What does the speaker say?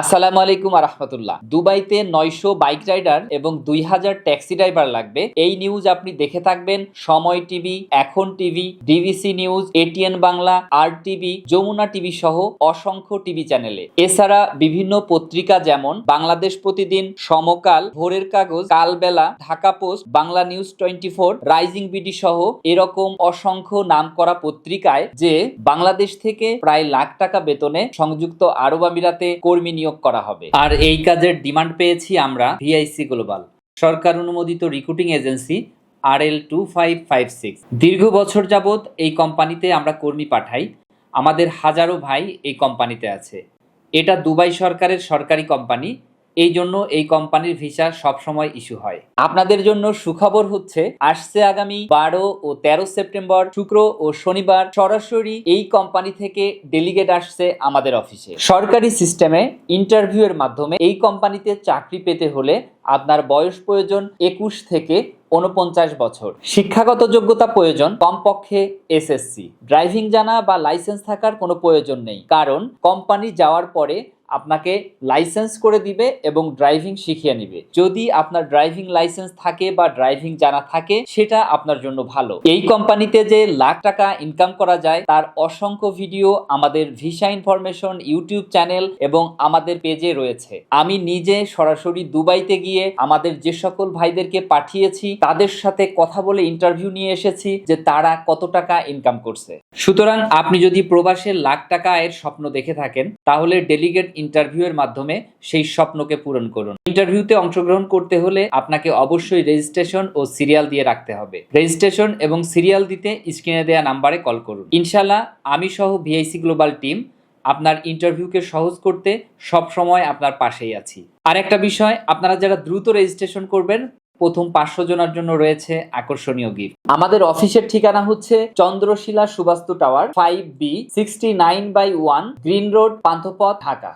আসসালামু আলাইকুম আরহামতুল্লাহ দুবাইতে নয়শো বাইক রাইডার এবং দুই হাজার ট্যাক্সি ড্রাইভার লাগবে। এই নিউজ আপনি দেখে থাকবেন। Somoy TV, Ekhon TV, D V C news, ATN Bangla, R TV, Jamuna TV সহ অসংখ্য টিভি চ্যানেলে। এছাড়া বিভিন্ন পত্রিকা যেমন Bangladesh Pratidin, Samakal, Bhorer Kagoj, Kalbela, Dhaka post, Bangla news twenty four rising BD সহ এরকম অসংখ্য নামকরা পত্রিকায় যে বাংলাদেশ থেকে প্রায় লাখ টাকা বেতনে সংযুক্ত আরব আমিরাতে কর্মী করা হবে। আর এই কাজের ডিমান্ড পেয়েছি আমরা ভিআইসি গ্লোবাল সরকার অনুমোদিত recruiting agency R L two five five six দীর্ঘ বছর যাবৎ এই কোম্পানিতে আমরা কর্মী পাঠাই, আমাদের হাজারো ভাই এই কোম্পানিতে আছে। এটা দুবাই সরকারের সরকারি কোম্পানি এই জন্য এই কোম্পানির ভিসা সবসময় ইস্যু হয়। আপনাদের জন্য সুখবর হচ্ছে, আসছে আগামী বারো ও তেরো সেপ্টেম্বর, শুক্র ও শনিবার সরাসরি এই কোম্পানি থেকে ডেলিগেট আসছে আমাদের অফিসে। সরকারি সিস্টেমে ইন্টারভিউয়ের মাধ্যমে এই কোম্পানিতে চাকরি পেতে হলে আপনার বয়স প্রয়োজন একুশ থেকে উনপঞ্চাশ বছর। শিক্ষাগত যোগ্যতা প্রয়োজন, কমপক্ষে এসএসসি। ড্রাইভিং জানা বা লাইসেন্স থাকার কোনো প্রয়োজন নেই, কারণ কোম্পানি যাওয়ার পরে আপনাকে লাইসেন্স করে দিবে এবং ড্রাইভিং শিখিয়ে নিবে। যদি আপনার ড্রাইভিং লাইসেন্স থাকে বা ড্রাইভিং জানা থাকে, সেটা আপনার জন্য ভালো। এই কোম্পানিতে যে লাখ টাকা ইনকাম করা যায়, তার অসংখ্য ভিডিও আমাদের ভিসা ইনফরমেশন ইউটিউব চ্যানেল এবং আমাদের পেজে রয়েছে। আমি নিজে সরাসরি দুবাইতে গিয়ে আমাদের যে সকল ভাইদেরকে পাঠিয়েছি, তাদের সাথে কথা বলে ইন্টারভিউ নিয়ে এসেছি যে তারা কত টাকা ইনকাম করছে। সুতরাং আপনি যদি প্রবাসের লাখ টাকা আয়ের স্বপ্ন দেখে থাকেন, তাহলে ডেলিগেট ইন্টারভিউ এর মাধ্যমে সেই স্বপ্নকে পূরণ করুন। ইন্টারভিউতে অংশগ্রহণ করতে হলে আপনাকে অবশ্যই রেজিস্ট্রেশন ও সিরিয়াল দিয়ে রাখতে হবে। রেজিস্ট্রেশন এবং সিরিয়াল দিতে স্ক্রিনে দেওয়া নাম্বারে কল করুন। ইনশাল্লাহ আমি সহ ভিআইসি গ্লোবাল টিম আপনার ইন্টারভিউকে সহজ করতে সব সময় আপনার পাশেই আছি। আর একটা বিষয়, আপনারা যারা দ্রুত রেজিস্ট্রেশন করবেন, প্রথম পাঁচশো জনের জন্য রয়েছে আকর্ষণীয় গিফট। আমাদের অফিসের ঠিকানা হচ্ছে Chandrashila Subastu tower five B sixty nine by one green road Panthapath, Dhaka.